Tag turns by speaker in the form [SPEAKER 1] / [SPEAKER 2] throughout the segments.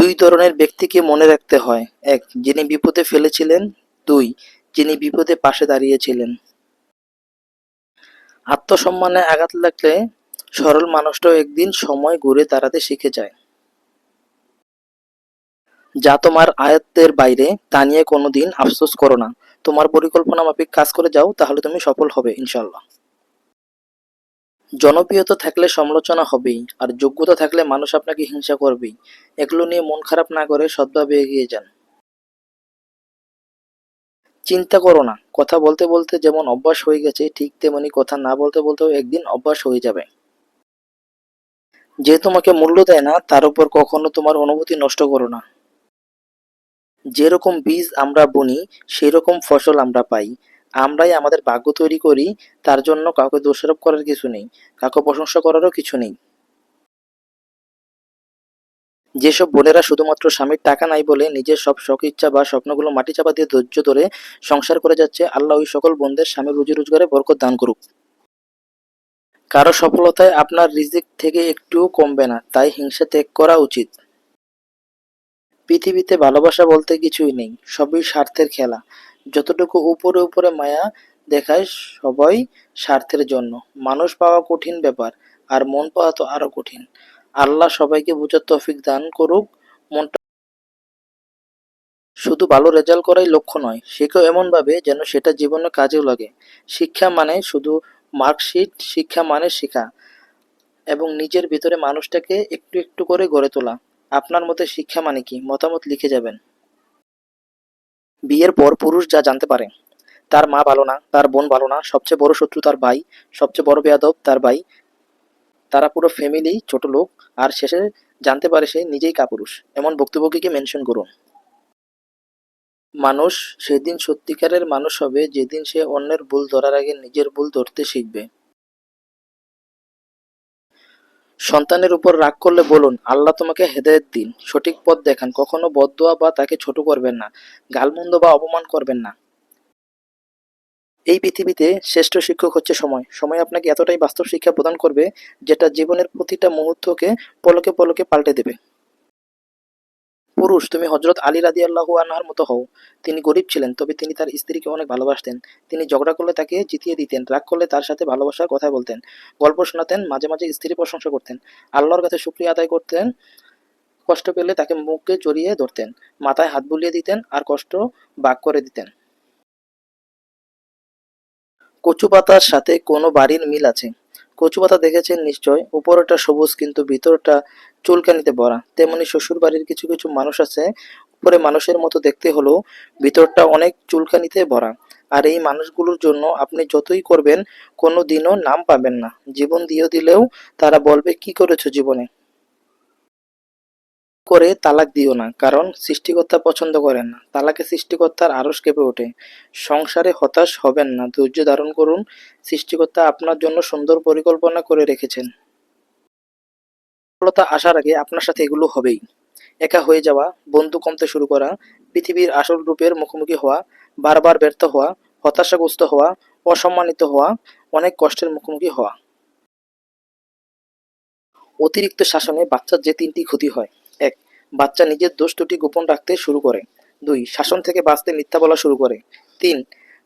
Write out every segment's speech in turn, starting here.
[SPEAKER 1] দুই ধরনের ব্যক্তিকে মনে রাখতে হয়। এক, যিনি বিপদে ফেলেছিলেন। দুই, যিনি বিপদে পাশে দাঁড়িয়েছিলেন। আত্মসম্মানে আঘাত লাগলে সরল মানুষটাও একদিন সময় ঘুরে দাঁড়াতে শিখে যায়। যা তোমার আয়ত্তের বাইরে, তা নিয়ে কোনোদিন আফসোস করো না। তোমার পরিকল্পনা মাফিক কাজ করে যাও, তাহলে তুমি সফল হবে ইনশাল্লাহ জনপ্রিয়তা থাকলে সমালোচনা হবেই, আর যোগ্যতা থাকলে মানুষ আপনাকে হিংসা করবেই। এগুলো নিয়ে মন খারাপ না করে সৎভাবে এগিয়ে যান। চিন্তা করো না, কথা বলতে বলতে যেমন অভ্যাস হয়ে গেছে, ঠিক তেমনি কথা না বলতে বলতেও একদিন অভ্যাস হয়ে যাবে। যে তোমাকে মূল্য দেয় না, তার উপর কখনো তোমার অনুভূতি নষ্ট করো না। যেরকম বীজ আমরা বুনি সেই রকম ফসল আমরা পাই। আমরাই আমাদের ভাগ্য তৈরি করি, তার জন্য কাউকে দোষারোপ করার কিছু নেই, কাউকে প্রশংসা করারও কিছু নেই। যেসব বোনেরা শুধুমাত্র স্বামীর টাকা নাই বলে নিজের সব শখ, ইচ্ছা বা স্বপ্নগুলো মাটি চাপা দিয়ে ধৈর্য ধরে সংসার করে যাচ্ছে, আল্লাহ ওই সকল বোনদের স্বামীর রুজি রোজগারে বরকত দান করুক। কারও সফলতায় আপনার রিজিক থেকে একটুও কমবে না, তাই হিংসা ত্যাগ করা উচিত। পৃথিবীতে ভালোবাসা বলতে কিছুই নেই, সবই স্বার্থের খেলা। যতটুকু উপরে উপরে মায়া দেখায় সবাই স্বার্থের জন্য। মানুষ পাওয়া কঠিন ব্যাপার, আর মন পাওয়া তো আরও কঠিন। আল্লাহ সবাইকে বুঝার তৌফিক দান করুক, মনটা শুধু ভালো রেজাল্ট করাই লক্ষ্য নয় শেখো এমন ভাবে যেন সেটা জীবনে কাজেও লাগে। শিক্ষা মানে শুধু মার্কশিট, শিক্ষা মানে শেখা, এবং নিজের ভিতরে মানুষটাকে একটু একটু করে গড়ে তোলা। আপনার মতে শিক্ষা মানে কি? মতামত লিখে যাবেন। বিয়ের পর পুরুষ যা জানতে পারে, তার মা ভালো না, তার বোন ভালো না, সবচেয়ে বড় শত্রু তার ভাই, সবচেয়ে বড় বেয়াদব তার ভাই। তারা পুরো ফ্যামিলি ছোট লোক, আর শেষে জানতে পারে সে নিজেই কাপুরুষ। এমন বক্তব্যকে মেনশন করুন। মানুষ সেদিন সত্যিকারের মানুষ হবে, যেদিন সে অন্যের ভুল ধরার আগে নিজের ভুল ধরতে শিখবে। সন্তানের উপর রাগ করলে বলুন, আল্লাহ তোমাকে হেদায়ত দিন। সঠিক পথ দেখান, কখনো বদদোয়া বা তাকে ছোট করবেন না, গালমন্দ বা অপমান করবেন না। এই পৃথিবীতে শ্রেষ্ঠ শিক্ষক হচ্ছে সময়। সময় আপনাকে এতটাই বাস্তব শিক্ষা প্রদান করবে, যেটা জীবনের প্রতিটা মুহূর্তকে পলকে পলকে পাল্টে দেবে। পুরুষ, তুমি হজরত আলী রাদি আল্লাহু আনহার মতো হও। তিনি গরিব ছিলেন, তবে তিনি তার স্ত্রীকে অনেক ভালোবাসতেন। তিনি ঝগড়া করলে তাকে জিতিয়ে দিতেন, রাগ করলে তার সাথে ভালোবাসার কথা বলতেন, গল্প শোনাতেন, মাঝে মাঝে স্ত্রী প্রশংসা করতেন। আল্লাহর কাছে শুক্রিয়া আদায় করতেন, কষ্ট পেলে তাকে মুখে জড়িয়ে ধরতেন, মাথায় হাত বুলিয়ে দিতেন আর কষ্ট বাক করে দিতেন। কচু পাতার সাথে কোনো বাড়ির মিল আছে? কচু পাতা দেখেছেন নিশ্চয়? উপরটা সবুজ, কিন্তু ভিতরটা চুলকানিতে ভরা। তেমনি শ্বশুর বাড়ির কিছু কিছু মানুষ আছে, উপরে মানুষের মতো দেখতে হলেও ভিতরটা অনেক চুলকানিতে ভরা। আর এই মানুষগুলোর জন্য আপনি যতই করবেন কোনো দিনও নাম পাবেন না। জীবন দিয়ে দিলেও তারা বলবে, কি করেছ জীবনে? করে তালাক দিও না, কারণ সৃষ্টিকর্তা পছন্দ করেন না। তালাকে সৃষ্টিকর্তার আরস কেঁপে ওঠে। সংসারে হতাশ হবেন না। ধৈর্য ধারণ করুন। সৃষ্টিকর্তা আপনার জন্য সুন্দর পরিকল্পনা করে রেখেছেন। সফলতা আসার আগে আপনার সাথে এগুলো হবেই। একা হয়ে যাওয়া, বন্ধু কমতে শুরু করা, পৃথিবীর আসল রূপের মুখোমুখি হওয়া, বারবার ব্যর্থ হওয়া, হতাশাগ্রস্ত হওয়া, অসম্মানিত হওয়া, অনেক কষ্টের মুখোমুখি হওয়া। অতিরিক্ত শাসনে বাচ্চার যে তিনটি ক্ষতি হয়, এক, বাচ্চা নিজের দোষ ত্রুটি গোপন রাখতে শুরু করে। দুই, শাসন থেকে বাঁচতে মিথ্যা বলা শুরু করে। তিন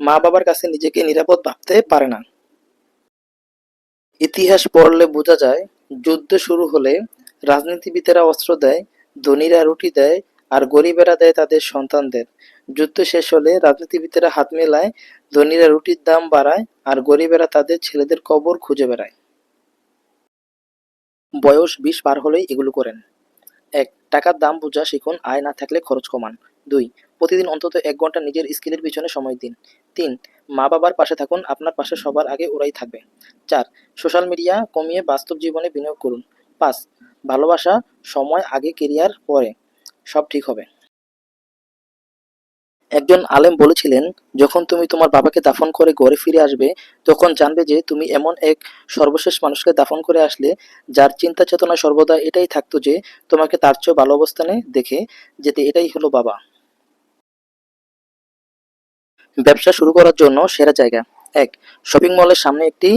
[SPEAKER 1] মা বাবার কাছে নিজেকে নিরাপদ ভাবতে পারে না। ইতিহাস পড়লে বোঝা যায় যুদ্ধ শুরু হলে রাজনীতিবিদেরা অস্ত্র দেয়, ধনীরা রুটি দেয় আর গরিবেরা দেয় তাদের সন্তানদের। যুদ্ধ শেষ হলে রাজনীতিবিদেরা হাত মেলায়, ধনীরা রুটির দাম বাড়ায় আর গরিবেরা তাদের ছেলেদের কবর খুঁজে বেড়ায়। বয়স বিশ পার হলেই এগুলো করেন। এক, টাকার দাম বোঝা শিখুন, আয় না থাকলে খরচ কমান। দুই, প্রতিদিন অন্তত এক ঘণ্টা নিজের স্কিলের পিছনে সময় দিন। তিন মা বাবার পাশে থাকুন, আপনার পাশে সবার আগে ওরাই থাকবে। চার, সোশ্যাল মিডিয়া কমিয়ে বাস্তব জীবনে বিনিয়োগ করুন। পাঁচ, ভালোবাসা সময় আগে কেরিয়ার পরে সব ঠিক হবে। একজন আলেম বলেছিলেন, যখন তুমি তোমার বাবাকে দাফন করে ঘরে ফিরে আসবে, তখন জানবে যে তুমি এমন এক সর্বশেষ মানুষকে দাফন করে আসলে, যার চিন্তা চেতনা সর্বদা এটাই থাকতো যে তোমাকে তার চেয়েও ভালো অবস্থানে দেখে, যেতে এটাই হলো বাবা। ব্যবসা শুরু করার জন্য সেরা জায়গা। এক শপিং মলের সামনে একটি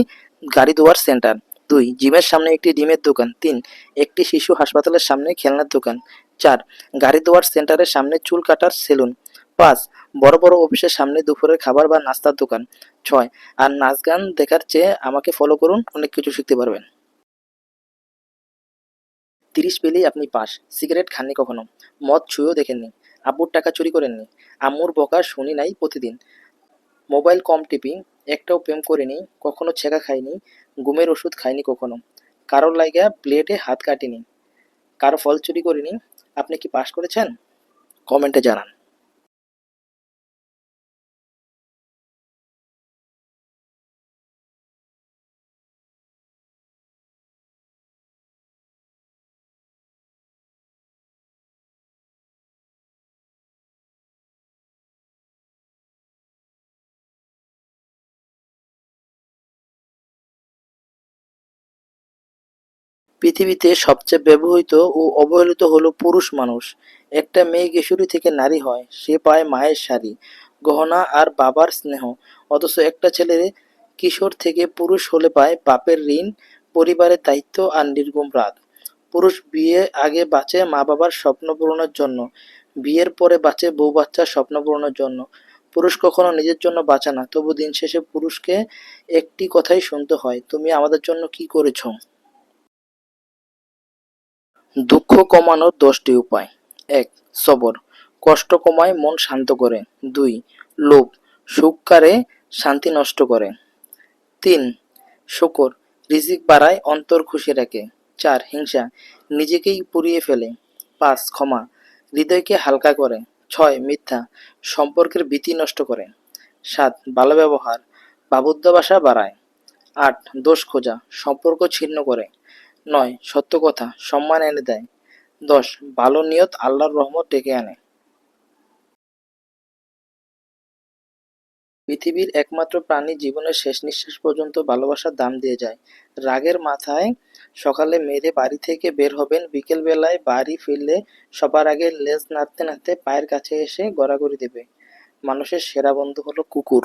[SPEAKER 1] গাড়ি ধোয়ার সেন্টার দুই, জিমের সামনে একটি ডিমের দোকান। তিন, একটি শিশু হাসপাতালের সামনে খেলনার দোকান। চার, গাড়ি ধোয়ার সেন্টারের সামনে চুল কাটার সেলুন পাঁচ, বড় বড় অফিসের সামনে দুপুরের খাবার বা নাস্তার দোকান। ছয়, আর নাচ গান দেখার চেয়ে আমাকে ফলো করুন, অনেক কিছু শিখতে পারবেন। তিরিশ পেলেই আপনি পাস। সিগারেট খাননি কখনো? মদ ছুঁয়েও দেখেননি। আব্বুর টাকা চুরি করেননি। আম্মুর বকা শুনি নাই প্রতিদিন। মোবাইল কম টিপি, একটাও প্রেম করিনি, কখনো ছেঁকা খাইনি, ঘুমের ওষুধ খাইনি কখনো। কারোর লাইগা প্লেটে হাত কাটিনি। কারও ফল চুরি করিনি, আপনি কি পাশ করেছেন? কমেন্টে জানান। পৃথিবীতে সবচেয়ে ব্যবহৃত ও অবহেলিত হলো পুরুষ মানুষ। একটা মেয়ে কিশোরী থেকে নারী হয়, সে পায় মায়ের শাড়ি, গহনা আর বাবার স্নেহ। অথচ একটা ছেলে কিশোর থেকে পুরুষ হলে পায় বাপের ঋণ, পরিবারের দায়িত্ব আর নির্গম রাত পুরুষ বিয়ে আগে বাঁচে মা বাবার স্বপ্ন পূরণের জন্য, বিয়ের পরে বাঁচে বউ বাচ্চার স্বপ্ন পূরণের জন্য। পুরুষ কখনো নিজের জন্য বাঁচে না, তবু দিন শেষে পুরুষকে একটি কথাই শুনতে হয়, তুমি আমাদের জন্য কি করেছ? দুঃখ কমানোর দশটি উপায়। এক, সবর। কষ্ট কমায় মন শান্ত করে। দুই, লোভ। সুখ কারে শান্তি নষ্ট করে। তিন, শুকর। রিজিক বাড়ায় অন্তর খুশি রাখে। চার, হিংসা। নিজেকেই পুড়িয়ে ফেলে। পাঁচ, ক্ষমা। হৃদয়কে হালকা করে। ছয়, মিথ্যা। সম্পর্কের ভীতি নষ্ট করে। সাত, ভালো ব্যবহার। বাবুদ্যাবাসা বাড়ায়। আট, দোষ খোঁজা। সম্পর্ক ছিন্ন করে। নয়, সত্য কথা, সম্মান এনে দেয়। দশ, ভালো নিয়ত আল্লাহর রহমত ডেকে আনে। পৃথিবীর একমাত্র প্রাণী জীবনের শেষ নিঃশ্বাস পর্যন্ত ভালোবাসার দাম দিয়ে যায়। রাগের মাথায় সকালে মেরে বাড়ি থেকে বের হবেন বিকেল বেলায় বাড়ি ফিরলে সবার আগে লেজ নাড়তে নাড়তে পায়ের কাছে এসে গড়াগড়ি দেবে। মানুষের সেরা বন্ধু হলো কুকুর।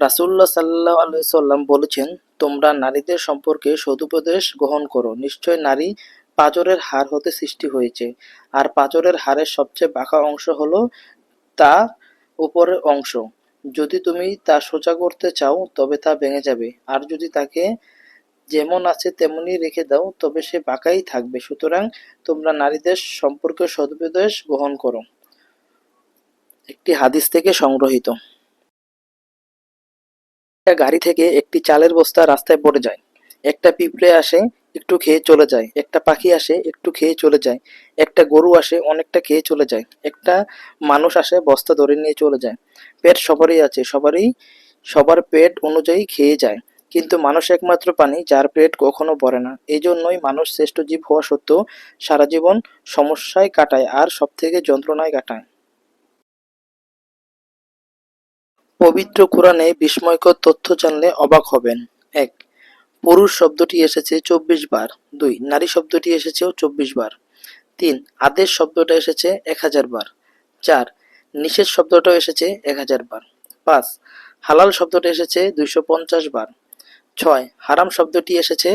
[SPEAKER 1] রাসূলুল্লাহ সাল্লাল্লাহু আলাইহি সাল্লাম বলেছেন, তোমরা নারীদের সম্পর্কে সদুপদেশ গ্রহণ করো। নিশ্চয় নারী পাঁজরের হাড় হতে সৃষ্টি হয়েছে। আর পাঁজরের হারের সবচেয়ে বাঁকা অংশ হলো তা উপরের অংশ। যদি তুমি তা সোজা করতে চাও, তবে তা ভেঙে যাবে। আর যদি তাকে যেমন আছে তেমনই রেখে দাও, তবে সে বাঁকাই থাকবে। সুতরাং তোমরা নারীদের সম্পর্কে সদুপদেশ গ্রহণ করো। একটি হাদিস থেকে সংগ্রহীত। একটা গাড়ি থেকে একটি চালের বস্তা রাস্তায় পড়ে যায়। একটা পিঁপড়ে আসে, একটু খেয়ে চলে যায়। একটা পাখি আসে, একটু খেয়ে চলে যায়। একটা গরু আসে, অনেকটা খেয়ে চলে যায়। একটা মানুষ আসে, বস্তা ধরে নিয়ে চলে যায়। পেট সবারই আছে, সবারই, সবার পেট অনুযায়ী খেয়ে যায়। কিন্তু মানুষ একমাত্র পানি যার পেট কখনো ভরে না। এই জন্যই মানুষ শ্রেষ্ঠ জীব হওয়া সত্ত্বেও সারা জীবন সমস্যায় কাটায় আর সব থেকে যন্ত্রণায় কাটায়। পবিত্র কোরআনে বিস্ময়কর তথ্য জানলে অবাক হবেন। এক, পুরুষ শব্দটি এসেছে চব্বিশ বার। দুই, নারী শব্দটি এসেছেও চব্বিশ বার। তিন, আদেশ শব্দটা এসেছে এক হাজার বার। চার, নিষেধ শব্দটাও এসেছে এক হাজার বার। পাঁচ, হালাল শব্দটা এসেছে দুইশো পঞ্চাশ বার। ছয়, হারাম শব্দটি এসেছে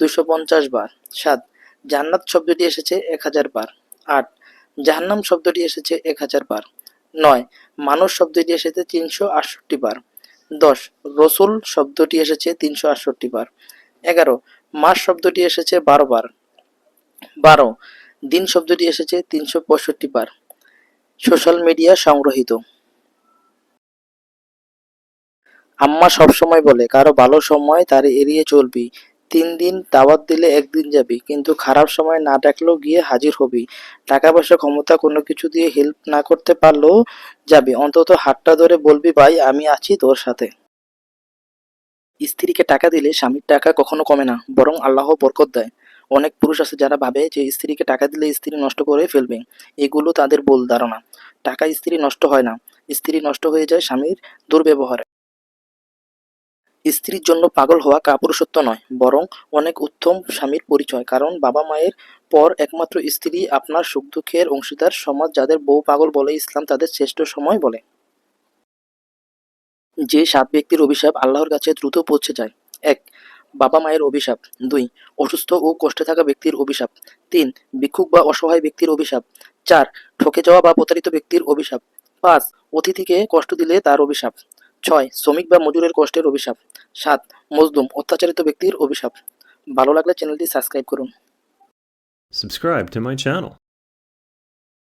[SPEAKER 1] দুইশো পঞ্চাশ বার। সাত, জান্নাত শব্দটি এসেছে এক হাজার বার। আট, জাহান্নাম শব্দটি এসেছে এক হাজার বার। নয়, মানুষ শব্দটি এসেছে তিনশো আটষট্টি বার। দশ, রসুল শব্দটি এসেছে তিনশো আটষট্টি বার। এগারো, মাস শব্দটি এসেছে বারো বার। বারো, দিন শব্দটি এসেছে তিনশো পঁয়ষট্টি বার। সোশ্যাল মিডিয়া সংগ্রহীত। আম্মা সবসময় বলে, কারও ভালো সময় তার এড়িয়ে চলবি। তিন দিন দাওয়াত দিলে একদিন যাবি, কিন্তু খারাপ সময় না ডাকলেও গিয়ে হাজির হবি। টাকা পয়সা ক্ষমতা কোনো কিছু দিয়ে হেল্প না করতে পারলেও যাবি। অন্তত হাতটা ধরে বলবি, ভাই, আমি আছি তোর সাথে। স্ত্রীকে টাকা দিলে স্বামীর টাকা কখনো কমে না, বরং আল্লাহ বরকত দেয়। অনেক পুরুষ আছে যারা ভাবে যে স্ত্রীকে টাকা দিলে স্ত্রী নষ্ট করে ফেলবে। এগুলো তাদের ভুল ধারণা। টাকা স্ত্রী নষ্ট হয় না। স্ত্রী নষ্ট হয়ে যায় স্বামীর দুর্ব্যবহারে। স্ত্রীর জন্য পাগল হওয়া কাপুরুষত্ব নয়, বরং অনেক উত্তম স্বামীর পরিচয়। কারণ বাবা মায়ের পর একমাত্র স্ত্রী আপনার সুখ দুঃখের অংশীদার সমাজ যাদের বউ পাগল বলে, ইসলাম তাদের শ্রেষ্ঠ সময় বলে। যে সাত ব্যক্তির অভিশাপ আল্লাহর কাছে দ্রুত পৌঁছে যায়। এক, বাবা মায়ের অভিশাপ। দুই, অসুস্থ ও কষ্টে থাকা ব্যক্তির অভিশাপ। তিন, ভিক্ষুক বা অসহায় ব্যক্তির অভিশাপ। চার, ঠকে যাওয়া বা প্রতারিত ব্যক্তির অভিশাপ। পাঁচ, অতিথিকে কষ্ট দিলে তার অভিশাপ। ছয়, শ্রমিক বা মজুরের কষ্টের অভিশাপ। সাত মজদুম অত্যাচারিত ব্যক্তির অভিশাপ। ভালো লাগলে চ্যানেলটি সাবস্ক্রাইব করুন।
[SPEAKER 2] Subscribe to my channel.